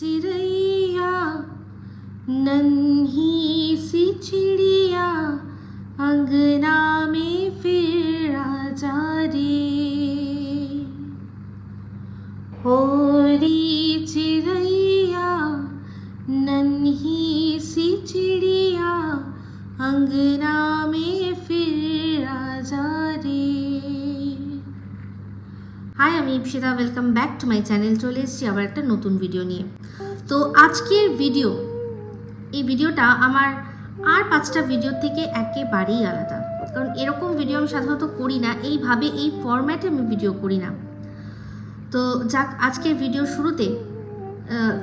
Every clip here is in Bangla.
चिड़ैया नन्ही सी चिड़िया अंगना में फिर आजा रे होरी चिड़ैया नन्ही सी चिड़िया अंगना में फिर आजा रे হাই আমি Ipsita welcome back to my channel চলে এসেছি আবার একটা নতুন ভিডিও নিয়ে তো আজকের ভিডিও এই ভিডিওটা আমার আর পাঁচটা ভিডিও থেকে একেবারেই আলাদা। কারণ এরকম ভিডিও আমি সাধারণত করি না, এইভাবে এই ফরম্যাটে আমি ভিডিও করি না। তো যাক, আজকের ভিডিও শুরুতে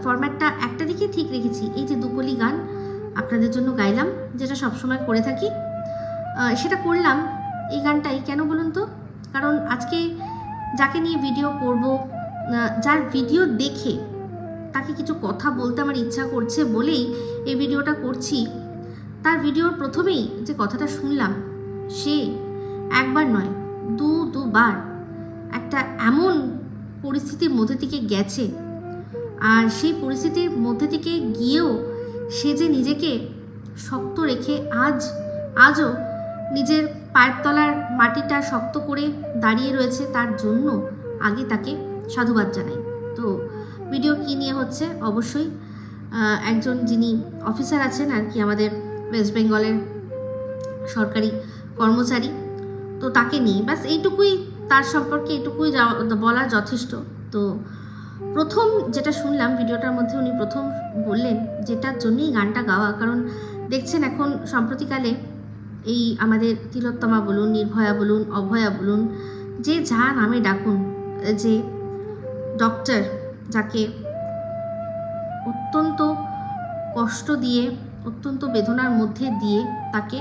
ফরম্যাটটা একটা দিকে ঠিক রেখেছি, এই যে দুকলি গান আপনাদের জন্য গাইলাম, যেটা সবসময় করে থাকি। সেটা করলাম, এই গানটাই, কেন বলুন তো? কারণ আজকে যাকে নিয়ে ভিডিও করব যার ভিডিও দেখে তাকে কিছু কথা বলতে আমার ইচ্ছা করছে বলেই এই ভিডিওটা করছি। তার ভিডিওর প্রথমেই যে কথাটা শুনলাম, সে একবার নয়, দু, দুবার একটা এমন পরিস্থিতির মধ্যে থেকে গেছে। আর সেই পরিস্থিতির মধ্যে থেকে গিয়েও সে যে নিজেকে শক্ত রেখে আজ, আজও নিজের পায়ের তলার মাটিটা শক্ত করে দাঁড়িয়ে রয়েছে, তার জন্য আগে তাকে সাধুবাদ জানাই। তো ভিডিও কী নিয়ে হচ্ছে? অবশ্যই একজন যিনি অফিসার আছেন আর কি আমাদের ওয়েস্ট বেঙ্গলের সরকারি কর্মচারী, তো তাকে নিয়ে। ব্যাস, এইটুকুই তার সম্পর্কে এইটুকুই বলা যথেষ্ট। তো প্রথম যেটা শুনলাম ভিডিওটার মধ্যে উনি প্রথম বললেন যেটার জন্যই গানটা গাওয়া। কারণ দেখছেন এখন সম্প্রতিকালে এই আমাদের তিলোত্তমা বলুন, নির্ভয়া বলুন, অভয়া বলুন, যে যা নামে ডাকুন, যে ডক্টর যাকে অত্যন্ত কষ্ট দিয়ে, অত্যন্ত বেদনার মধ্যে দিয়ে তাকে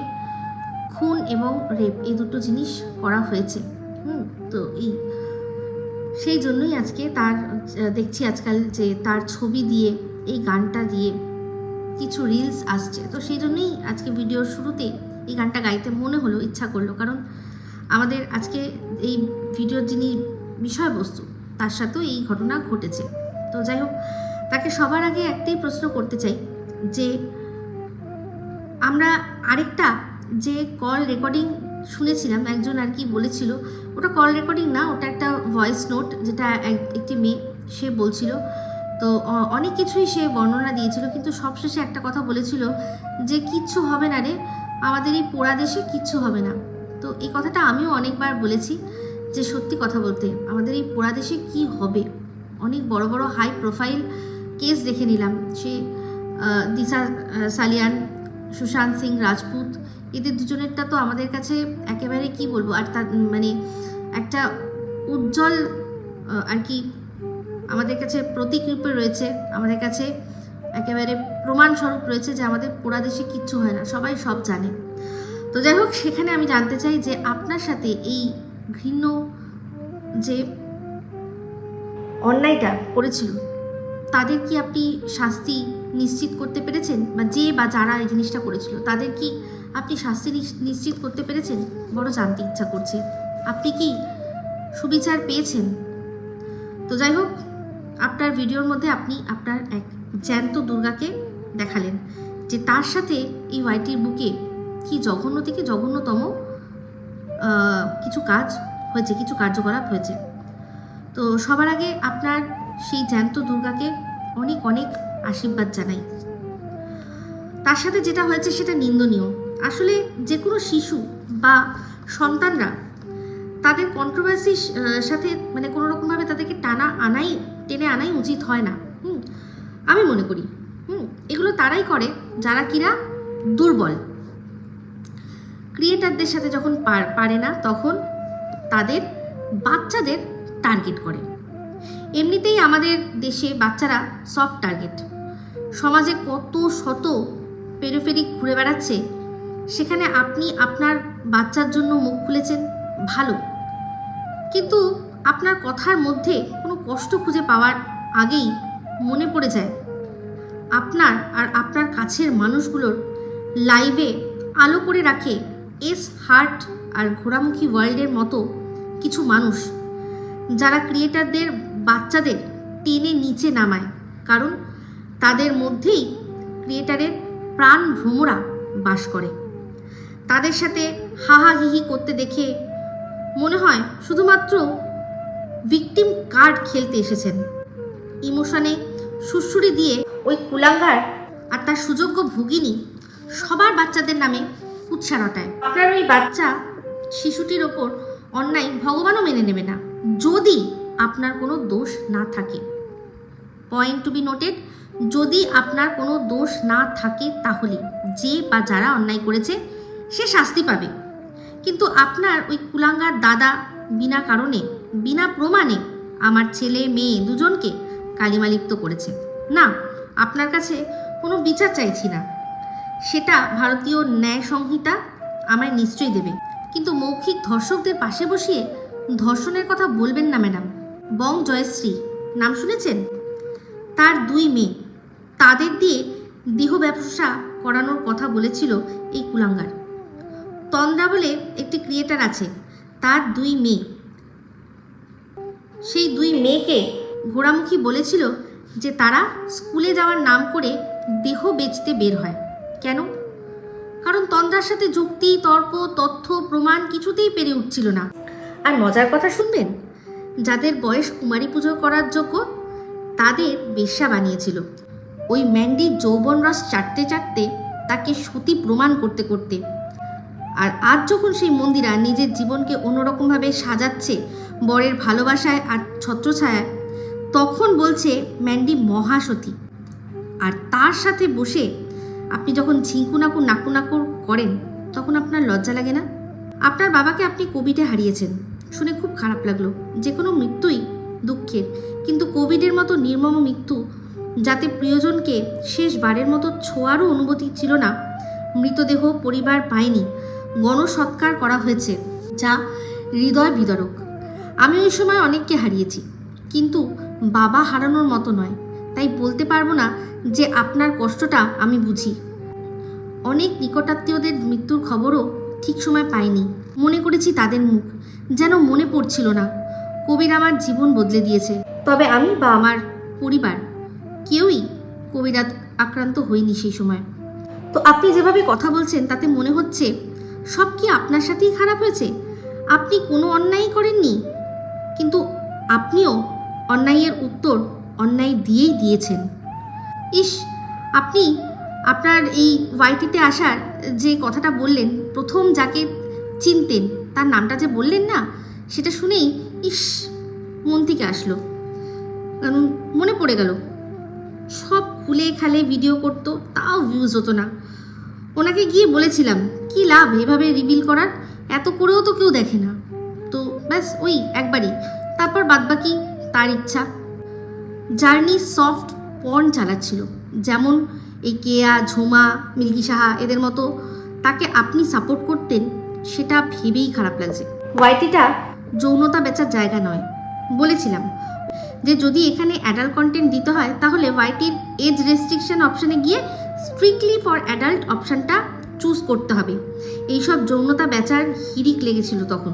খুন এবং রেপ এই দুটো জিনিস করা হয়েছে। হুম, তো এই, সেই জন্যই আজকে তার, দেখছি আজকাল যে তার ছবি দিয়ে, এই গানটা দিয়ে কিছু রিলস আসছে। তো সেই জন্যই আজকে ভিডিওর শুরুতে এই গানটা গাইতে মনে হলো, ইচ্ছা করল। কারণ আমাদের আজকে এই ভিডিওর যিনি বিষয়বস্তু, তার সাথেও এই ঘটনা ঘটেছে। তো যাই হোক, তাকে সবার আগে একটাই প্রশ্ন করতে চাই যে আমরা আরেকটা যে কল রেকর্ডিং শুনেছিলাম, একজন আর কি বলেছিল, ওটা কল রেকর্ডিং না, ওটা একটা ভয়েস নোট যেটা এক- একটি মেয়ে, সে বলছিল। তো অনেক কিছুই সে বর্ণনা দিয়েছিল, কিন্তু সবশেষে একটা কথা বলেছিল যে কিচ্ছু হবে না রে, আমাদের এই পোড়া দেশে কিচ্ছু হবে না। তো এই কথাটা আমিও অনেকবার বলেছি যে সত্যি কথা বলতে, আমাদের এই পোড়া দেশে কি হবে? অনেক বড় বড় হাই প্রোফাইল কেস দেখে নিলাম। সে দিশা সালিয়ান, সুশান্ত সিং, রাজপুত, এদের দুজনেরটা তো আমাদের কাছে একেবারে কি বলব? আর তার মানে একটা উজ্জ্বল আর কি আমাদের কাছে প্রতীক রূপে রয়েছে, আমাদের কাছে একেবারে প্রমাণস্বরূপ রয়েছে যে আমাদের পোড়া দেশে কিচ্ছু হয় না, সবাই সব জানে। তো যাই হোক, সেখানে আমি জানতে চাই যে আপনার সাথে এই ঘৃণ্য যে অন্যায়টা করেছিল। তাদের কি আপনি শাস্তি নিশ্চিত করতে পেরেছেন? বা যে বা যারা এই জিনিসটা করেছিল, তাদের কি আপনি শাস্তি নিশ- নিশ্চিত করতে পেরেছেন? বড় জানতে ইচ্ছা করছে। আপনি কি সুবিচার পেয়েছেন? তো যাই হোক, আপনার ভিডিওর মধ্যে আপনি আপনার এক জ্যান্ত দুর্গাকে দেখালেন, যে তার সাথে এই ওয়াইটির বুকে কি জঘন্য থেকে জঘন্যতম কিছু কাজ হয়েছে, কিছু কার্যকলাপ হয়েছে। তো সবার আগে আপনার সেই জ্যান্ত দুর্গাকে অনেক অনেক আশীর্বাদ জানাই। তার সাথে যেটা হয়েছে সেটা নিন্দনীয়। আসলে যে কোনো শিশু বা সন্তানরা তাদের কন্ট্রোভার্সির সাথে মানে কোনো রকমভাবে তাদেরকে টানা আনাই, টেনে আনাই উচিত হয় না। হুম, আমি মনে করি। হুম, এগুলো তারাই করে যারা কিনা দুর্বল। ক্রিয়েটারদের সাথে যখন পার- পারে না তখন তাদের বাচ্চাদের টার্গেট করে। এমনিতেই আমাদের দেশে বাচ্চারা সফট টার্গেট সমাজে কত শত পেরিফেরিক ঘুরে বেড়াচ্ছে, সেখানে আপনি আপনার বাচ্চার জন্য মুখ খুলেছেন ভালো। কিন্তু আপনার কথার মধ্যে কোনো কষ্ট খুঁজে পাওয়ার আগেই মনে পড়ে যায়। আপনার আর আপনার কাছের মানুষগুলোর লাইভে আলো করে রাখে এস হার্ট আর ঘোড়ামুখী ওয়ার্ল্ডের মতো কিছু মানুষ। যারা ক্রিয়েটারদের বাচ্চাদের টেনে নিচে নামায়, কারণ তাদের মধ্যেই ক্রিয়েটারের প্রাণ ভ্রমরা বাস করে। তাদের সাথে হাহা হিহি করতে দেখে মনে হয় শুধুমাত্র ভিকটিম কার্ড খেলতে এসেছেন। ইমোশনে সুড়সুড়ি দিয়ে ওই কুলাঙ্গার আর তার সুযোগ্য ভগিনী সবার বাচ্চাদের নামে উৎসা রটায়। আপনার ওই বাচ্চা শিশুটির ওপর অন্যায় ভগবানও মেনে নেবে না। যদি আপনার কোনো দোষ না থাকে। পয়েন্ট টু বি নোটেড যদি আপনার কোনো দোষ না থাকে তাহলে যে বা যারা অন্যায় করেছে, সে শাস্তি পাবে। কিন্তু আপনার ওই কুলাঙ্গার দাদা বিনা কারণে, বিনা প্রমাণে আমার ছেলে, মেয়ে দুজনকে কালিমালিপ্ত করেছে। না, আপনার কাছে কোনো বিচার চাইছি না। সেটা ভারতীয় ন্যায় সংহিতা আমায় নিশ্চয়ই দেবে। কিন্তু মৌখিক ধর্ষকদের পাশে বসিয়ে ধর্ষণের কথা বলবেন না, ম্যাডাম। বং জয়শ্রী, নাম শুনেছেন? তার দুই মেয়ে। তাদের দিয়ে দেহ ব্যবসা করানোর কথা বলেছিল এই কুলাঙ্গার। তন্দ্রা বলে একটি ক্রিয়েটার আছে, তার দুই মেয়ে। সেই দুই মেয়েকে ঘোড়ামুখী বলেছিল যে তারা স্কুলে যাওয়ার নাম করে দেহ বেচতে বের হয়। কেন? কারণ তন্দ্রার সাথে যুক্তি, তর্ক, তথ্য, প্রমাণ কিছুতেই পেরে উঠছিল না। আর মজার কথা শুনবেন? যাদের বয়স কুমারী পুজো করার যোগ্য, তাদের বেশ্যা বানিয়েছিল। ওই ম্যান্ডির যৌবন রস চাটতে চাটতে তাকে সতী প্রমাণ করতে করতে। আর আজ যখন সেই মন্দিরা নিজের জীবনকে অন্যরকমভাবে সাজাচ্ছে, বরের ভালোবাসায় আর ছত্রছায়ায়, তখন বলছে ম্যান্ডি মহাসতী। আর তার সাথে বসে আপনি যখন ঝিঙ্কুনাকু নাকুনাকুর করেন, তখন আপনার লজ্জা লাগে না? আপনার বাবাকে আপনি কোভিডে হারিয়েছেন। শুনে খুব খারাপ লাগল। যে কোনো মৃত্যুই দুঃখের। কিন্তু কোভিডের মতো নির্মম মৃত্যু যাতে প্রিয়জনকে শেষবারের মতো ছোঁয়ারও অনুভূতি ছিল না, মৃতদেহ পরিবার পায়নি। গণসৎকার করা হয়েছে, যা হৃদয় বিদরক। আমি ওই সময় অনেককে হারিয়েছি, কিন্তু বাবা হারানোর মতো নয়। তাই বলতে পারব না যে আপনার কষ্টটা আমি বুঝি। অনেক নিকটাত্মীয়দের মৃত্যুর খবরও ঠিক সময় পাইনি। মনে করেছি তাদের মুখ যেন মনে পড়ছিল না। কবির আমার জীবন বদলে দিয়েছে। তবে আমি বা আমার পরিবার কেউই কোভিড আক্রান্ত হইনি সেই সময়। তো আপনি যেভাবে কথা বলছেন, তাতে মনে হচ্ছে সব কি আপনার সাথেই খারাপ হয়েছে? আপনি কোনো অন্যায়ই করেননি? কিন্তু আপনিও অন্যায়ের উত্তর অন্যায় দিয়েই দিয়েছেন। ইস, আপনি আপনার এই ওয়াইটিতে আসার যে কথাটা বললেন, প্রথম যাকে চিনতেন, তার নামটা যে বললেন না, সেটা শুনেই ইস, মন থেকে আসলো। কারণ মনে পড়ে গেল, সব খুলে খালে ভিডিও করতো, তাও ভিউজ হতো না। ওনাকে গিয়ে বলেছিলাম, কি লাভ এভাবে রিভিল করার? এত করেও তো কেউ দেখে না। তো ব্যাস, ওই একবারই। তারপর বাদবাকি তার ইচ্ছা। জার্নি সফট পর্ন চালাচ্ছিল, যেমন এই কেয়া ঝুমা মিল্কি সাহা এদের মতো তাকে আপনি সাপোর্ট করতেন সেটা ভেবেই খারাপ লাগছে। ওয়াইটিটা যৌনতা বেচার জায়গা নয়। বলেছিলাম যে যদি এখানে অ্যাডাল্ট কন্টেন্ট দিতে হয় তাহলে ওয়াইটির এজ রেস্ট্রিকশন অপশানে গিয়ে স্ট্রিক্টলি ফর অ্যাডাল্ট অপশানটা চুজ করতে হবে। এইসব যৌনতা বেচার হিরিক লেগেছিল তখন।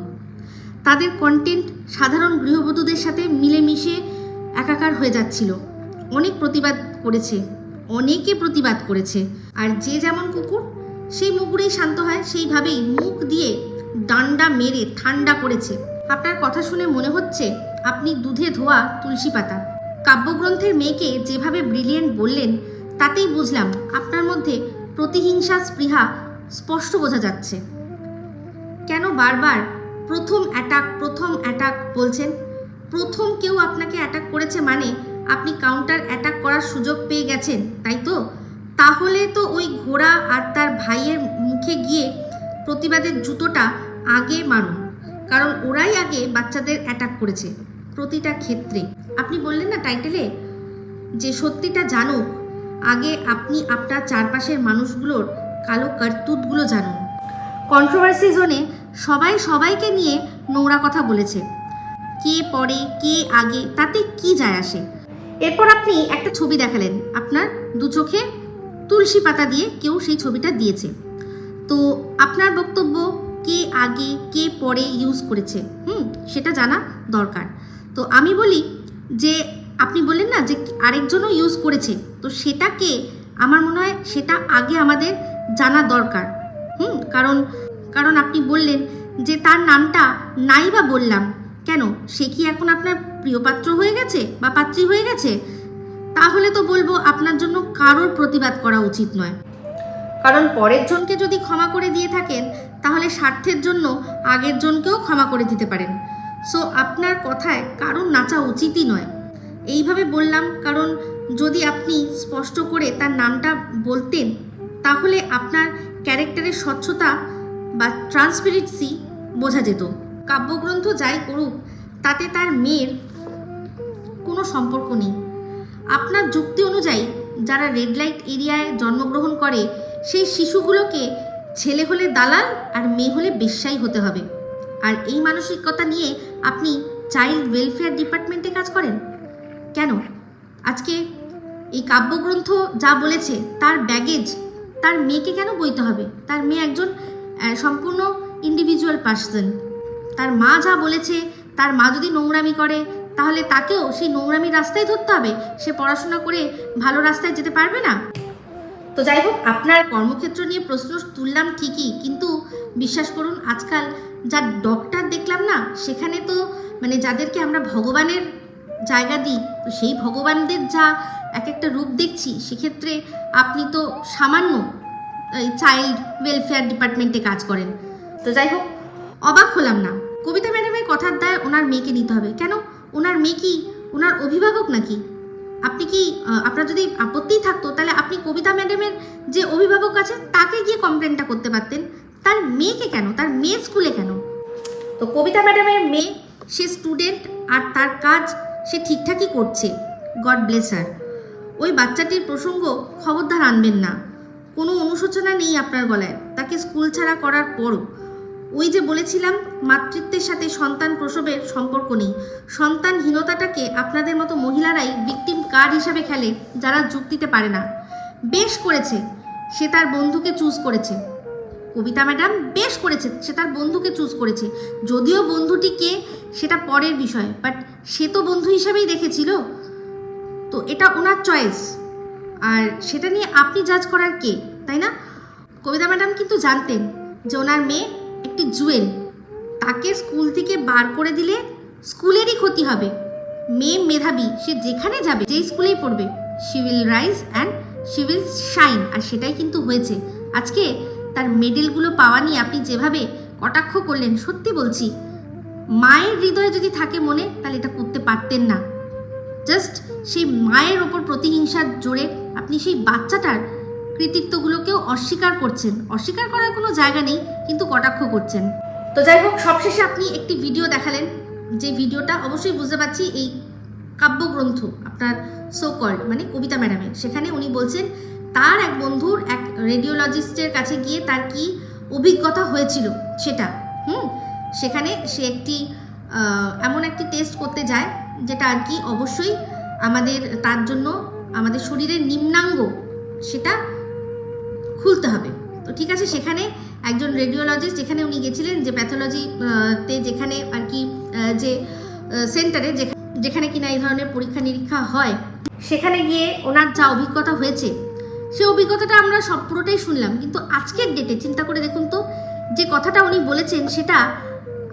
তাদের কন্টেন্ট সাধারণ গৃহবধূদের সাথে মিলেমিশে একাকার হয়ে যাচ্ছিল। অনেক প্রতিবাদ করেছে। অনেকে প্রতিবাদ করেছে। আর যে যেমন কুকুর, সেই মুকুরেই শান্ত হয়, সেইভাবেই মুখ দিয়ে ডান্ডা মেরে ঠান্ডা করেছে। আপনার কথা শুনে মনে হচ্ছে আপনি দুধে ধোয়া তুলসী পাতা। কাব্যগ্রন্থের মেয়েকে যেভাবে ব্রিলিয়েন্ট বললেন, তাতেই বুঝলাম আপনার মধ্যে প্রতিহিংসা স্পৃহা স্পষ্ট বোঝা যাচ্ছে। কেন বারবার প্রথম অ্যাটাক প্রথম অ্যাটাক বলছেন? প্রথম কেউ আপনাকে অ্যাটাক করেছে মানে আপনি কাউন্টার অ্যাটাক করার সুযোগ পেয়ে গেছেন, তাই তো? তাহলে তো ওই ঘোড়া আর তার ভাইয়ের মুখে গিয়ে প্রতিবাদের জুতোটা আগে মারুন, কারণ ওরাই আগে বাচ্চাদের অ্যাটাক করেছে প্রতিটা ক্ষেত্রে। আপনি বললেন না টাইটেলে যে সত্যিটা জানুক, আগে আপনি আপনার চারপাশের মানুষগুলোর কালো কার্তুতগুলো জানুন। কন্ট্রোভার্সি জোনে সবাই সবাইকে নিয়ে নোংরা কথা বলেছে। কে পরে কে আগে, তাতে কি যায় আসে? এরপর আপনি একটা ছবি দেখালেন। আপনার দু চোখে তুলসী পাতা দিয়ে কেউ সেই ছবিটা দিয়েছে। তো আপনার বক্তব্য কে আগে, কে পরে ইউজ করেছে? হুম, সেটা জানা দরকার। তো আমি বলি যে, আপনি বললেন না যে আরেকজনও ইউজ করেছে। তো সেটাকে আমার মনে হয় সেটা আগে আমাদের জানা দরকার। হুম, কারণ কারণ আপনি বললেন যে তার নামটা নাই বা বললাম। কেন? সে কি এখন আপনার প্রিয়পাত্র হয়ে গেছে বা পাত্রী হয়ে গেছে? তাহলে তো বলব আপনার জন্য কারোর প্রতিবাদ করা উচিত নয়। কারণ পরের জনকে যদি ক্ষমা করে দিয়ে থাকেন, তাহলে স্বার্থের জন্য আগের জনকেও ক্ষমা করে দিতে পারেন। সো, আপনার কথায় কারোর নাচা উচিতই নয়। এইভাবে বললাম কারণ যদি আপনি স্পষ্ট করে তার নামটা বলতেন, তাহলে আপনার ক্যারেক্টারের স্বচ্ছতা বা ট্রান্সপারেন্সি বোঝা যেত। কাব্যগ্রন্থ যাই করুক, তাতে তার মেয়ের কোনো সম্পর্ক নেই। আপনার যুক্তি অনুযায়ী যারা রেড লাইট এরিয়ায় জন্মগ্রহণ করে, সেই শিশুগুলোকে ছেলে হলে দালাল আর মেয়ে হলে বেশ্যাই হতে হবে। আর এই মানসিকতা নিয়ে আপনি চাইল্ড ওয়েলফেয়ার ডিপার্টমেন্টে কাজ করেন? কেন? আজকে এই কাব্যগ্রন্থ যা বলেছে, তার ব্যাগেজ তার মেয়েকে কেন বইতে হবে? তার মেয়ে একজন সম্পূর্ণ ইন্ডিভিজুয়াল পার্সন তার মা যা বলেছে, তার মা যদি নোংরামি করে, তাহলে তাকেও সেই নোংরামির রাস্তায় ধরতে হবে। সে পড়াশোনা করে ভালো রাস্তায় যেতে পারবে না। তো যাই হোক, আপনার কর্মক্ষেত্র নিয়ে প্রশ্ন তুললাম ঠিকই, কিন্তু বিশ্বাস করুন, আজকাল যা ডক্টর দেখলাম না, সেখানে তো মানে যাদেরকে আমরা ভগবানের জায়গা দিই, তো সেই ভগবানদের যা এক একটা রূপ দেখছি, সেক্ষেত্রে আপনি তো সামান্য চাইল্ড ওয়েলফেয়ার ডিপার্টমেন্টে কাজ করেন। তো যাই হোক অবাক হলাম না। কবিতা ম্যাডামের কথার দায় ওনার মেয়েকে নিতে হবে। কেন? ওনার মেয়ে কি ওনার অভিভাবক নাকি? আপনি কি আপনার যদি আপত্তি থাকতো, তাহলে আপনি কবিতা ম্যাডামের যে অভিভাবক আছে, তাকে গিয়ে কমপ্লেনটা করতে পারতেন। তার মেয়েকে কেন? তার মেয়ের স্কুলে কেন? তো কবিতা ম্যাডামের মেয়ে, সে স্টুডেন্ট আর তার কাজ সে ঠিকঠাকই করছে। God bless her. ওই বাচ্চাটির প্রসঙ্গ খবরদার আনবেন না। কোনো অনুশোচনা নেই আপনার গলায়। তাকে স্কুল ছাড়া করার পরও ওই যে বলেছিলাম, মাতৃত্বের সাথে সন্তান প্রসবের সম্পর্ক নেই। সন্তানহীনতাটাকে আপনাদের মতো মহিলারাই ভিকটিম কার্ড হিসাবে খেলে, যারা যোগ দিতে পারে না। বেশ করেছে, সে তার বন্ধুকে চুজ করেছে। কবিতা ম্যাডাম, বেশ করেছে, সে তার বন্ধুকে চুজ করেছে। যদিও বন্ধুটি কে, সেটা পরের বিষয় বাট সে তো বন্ধু হিসাবেই দেখেছিল। তো এটা ওনার চয়েস আর সেটা নিয়ে আপনি জাজ করার কে, তাই না? কবিতা ম্যাডাম কিন্তু জানতেন যে ওনার মেয়ে একটি জুয়েল। তাকে স্কুল থেকে বার করে দিলে স্কুলেরই ক্ষতি হবে। মেয়ে মেধাবী, সে যেখানে যাবে, যেই স্কুলেই পড়বে। She will rise and she will shine আর সেটাই কিন্তু হয়েছে। আজকে তার মেডেলগুলো পাওয়া নিয়ে আপনি যেভাবে কটাক্ষ করলেন, সত্যি বলছি, মায়ের হৃদয়ে যদি থাকে মনে, তাহলে এটা করতে পারতেন না। জাস্ট সেই মায়ের ওপর প্রতিহিংসার জোরে আপনি সেই বাচ্চাটার কৃতিত্বগুলোকেও অস্বীকার করছেন। অস্বীকার করার কোনো জায়গা নেই, কিন্তু কটাক্ষ করছেন। তো যাই হোক, সবশেষে আপনি একটি ভিডিও দেখালেন, যে ভিডিওটা অবশ্যই বুঝতে পারছি এই কাব্যগ্রন্থ, আপনার সো কল্ড মানে কবিতা ম্যাডামের। সেখানে উনি বলছেন, তার এক বন্ধুর এক রেডিওলজিস্টের কাছে গিয়ে তার কি অভিজ্ঞতা হয়েছিল সেটা, হুম? সেখানে সে একটি এমন একটি টেস্ট করতে যায়, যেটা আর কি অবশ্যই আমাদের, তার জন্য আমাদের শরীরের নিম্নাঙ্গ, সেটা খুলতে হবে। তো ঠিক আছে, সেখানে একজন রেডিওলজিস্ট যেখানে উনি গেছিলেন, যে প্যাথোলজি তে যেখানে আর কি যে সেন্টারে যেখানে কিনা এই ধরনের পরীক্ষা নিরীক্ষা হয়, সেখানে গিয়ে ওনার যা অভিজ্ঞতা হয়েছে সে অভিজ্ঞতাটা আমরা সব পুরোটাই শুনলাম। কিন্তু আজকের ডেটে চিন্তা করে দেখুন তো, যে কথাটা উনি বলেছেন, সেটা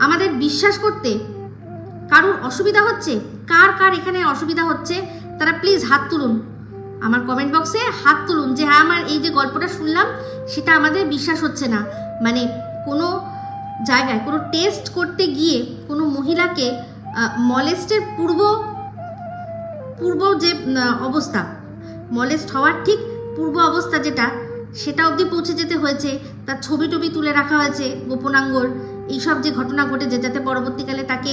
আমাদের বিশ্বাস করতে কারোর অসুবিধা হচ্ছে, কার কার এখানে অসুবিধা হচ্ছে, তারা প্লিজ হাত তুলুন। আমার কমেন্ট বক্সে হাত তুলুন যে হ্যাঁ আমার এই যে গল্পটা শুনলাম, সেটা আমাদের বিশ্বাস হচ্ছে না। মানে কোনো জায়গায়, কোনো টেস্ট করতে গিয়ে কোনো মহিলাকে মলেস্টের পূর্ব পূর্ব যে অবস্থা মলেস্ট হওয়ার ঠিক পূর্ব অবস্থা যেটা, সেটা অবধি পৌঁছে যেতে হয়েছে। তার ছবি টবি তুলে রাখা হয়েছে গোপনাঙ্গর এইসব যে ঘটনা ঘটেছে, যাতে পরবর্তীকালে তাকে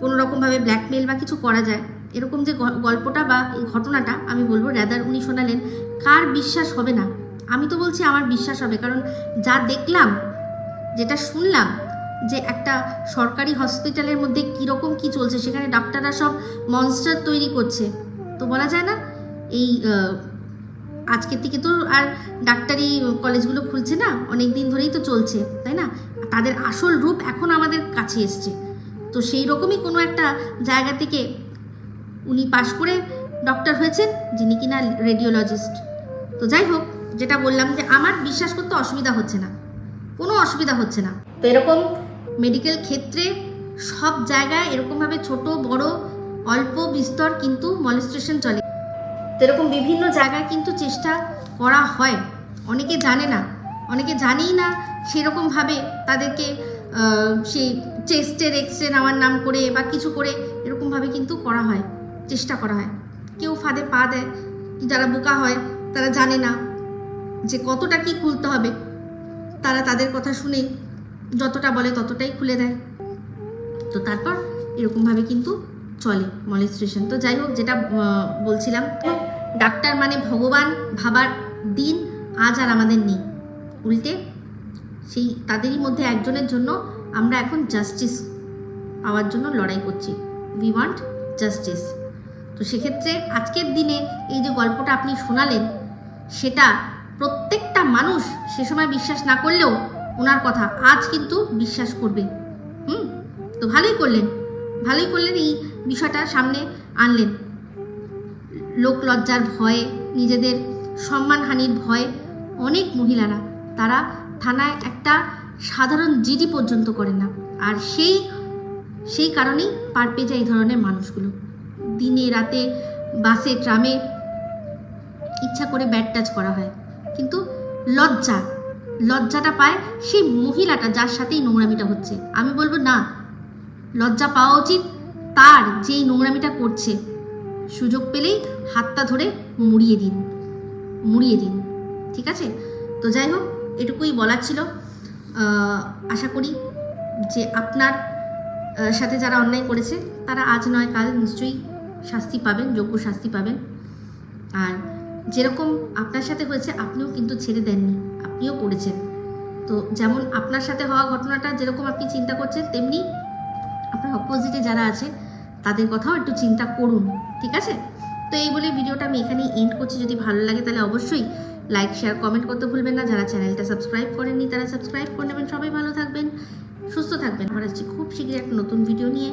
কোনো রকমভাবে ব্ল্যাকমেল বা কিছু করা যায়। এরকম যে গল্পটা বা এই ঘটনাটা আমি বলব র্যাদার উনি শোনালেন, কার বিশ্বাস হবে না? আমি তো বলছি আমার বিশ্বাস হবে, কারণ যা দেখলাম, যেটা শুনলাম যে একটা সরকারি হসপিটালের মধ্যে কীরকম কি চলছে, সেখানে ডাক্তাররা সব মনস্টার তৈরি করছে, তো বলা যায় না? এই আজকের থেকে তো আর ডাক্তারি কলেজগুলো খুলছে না অনেক দিন ধরেই তো চলছে, তাই না? তাদের আসল রূপ এখন আমাদের কাছে এসছে, তো সেই রকমই কোনো একটা জায়গা থেকে উনি পাশ করে ডক্টর হয়েছেন, যিনি কিনা রেডিওলজিস্ট তো যাই হোক, যেটা বললাম যে আমার বিশ্বাস করতে অসুবিধা হচ্ছে না। কোনো অসুবিধা হচ্ছে না। তো এরকম মেডিকেল ক্ষেত্রে সব জায়গায় এরকমভাবে ছোট, বড়, অল্প, বিস্তর কিন্তু মলেস্টেশন চলে। তো এরকম বিভিন্ন জায়গায় কিন্তু চেষ্টা করা হয়। অনেকে জানে না, অনেকে জানেই না সেরকমভাবে তাদেরকে সেই চেস্টের এক্স রে নেওয়ার নাম করে বা কিছু করে এরকমভাবে কিন্তু করা হয়। চেষ্টা করা হয়। কেউ ফাঁদে পা দেয়, যারা বোকা হয়, তারা জানে না যে কতটা কি খুলতে হবে। তারা তাদের কথা শুনে যতটা বলে ততটাই খুলে দেয়। তো তারপর এরকমভাবে কিন্তু চলে মলেস্ট্রেশন তো যাই হোক, যেটা বলছিলাম, ডাক্তার মানে ভগবান ভাবার দিন আজ আর আমাদের নেই। উল্টে সেই, তাদেরই মধ্যে একজনের জন্য আমরা এখন জাস্টিস পাওয়ার জন্য লড়াই করছি। উই ওয়ান্ট জাস্টিস তো সেক্ষেত্রে আজকের দিনে এই যে গল্পটা আপনি শোনালেন, সেটা প্রত্যেকটা মানুষ সে সময় বিশ্বাস না করলেও ওনার কথা আজ কিন্তু বিশ্বাস করবে। হুম? তো ভালোই করলেন। ভালোই করলেন, এই বিষয়টা সামনে আনলেন। লোক লজ্জার ভয়ে, নিজেদের সম্মানহানির ভয়ে অনেক মহিলারা, তারা থানায় একটা সাধারণ জিডি পর্যন্ত করে না। আর সেই সেই কারণেই পার পেয়ে যায় এই ধরনের মানুষগুলো। দিনে রাতে বাসে, ট্রামে ইচ্ছা করে ব্যাট টাচ করা হয়। কিন্তু লজ্জা, লজ্জাটা পায় সেই মহিলাটা যার সাথেই নোংরামিটা হচ্ছে। আমি বলব, না, লজ্জা পাওয়া উচিত। তার যেই নোংরামিটা করছে, সুযোগ পেলেই হাতটা ধরে মুড়িয়ে দিন মুড়িয়ে দিন, ঠিক আছে? তো যাই হোক, এটুকুই বলার ছিল। আশা করি যে আপনার সাথে যারা অন্যায় করেছে, তারা আজ নয়, কাল নিশ্চয়ই শাস্তি পাবেন, যোগ্য শাস্তি পাবেন। আর যেরকম আপনার সাথে হয়েছে, আপনিও কিন্তু ছেড়ে দেননি, আপনিও করেছেন। তো যেমন আপনার সাথে হওয়া ঘটনাটা যেরকম আপনি চিন্তা করছেন, তেমনি আপনার অপোজিটে যারা আছে, তাদের কথাও একটু চিন্তা করুন, ঠিক আছে? তো এই বলে ভিডিওটা আমি এখানেই এন্ড করছি। যদি ভালো লাগে তাহলে অবশ্যই লাইক শেয়ার কমেন্ট করতে ভুলবেন না। যারা চ্যানেলটা সাবস্ক্রাইব করেননি, তারা সাবস্ক্রাইব করে নেবেন। সবাই ভালো থাকবেন, সুস্থ থাকবেন। আবার আসছি খুব শীঘ্রই একটা নতুন ভিডিও নিয়ে।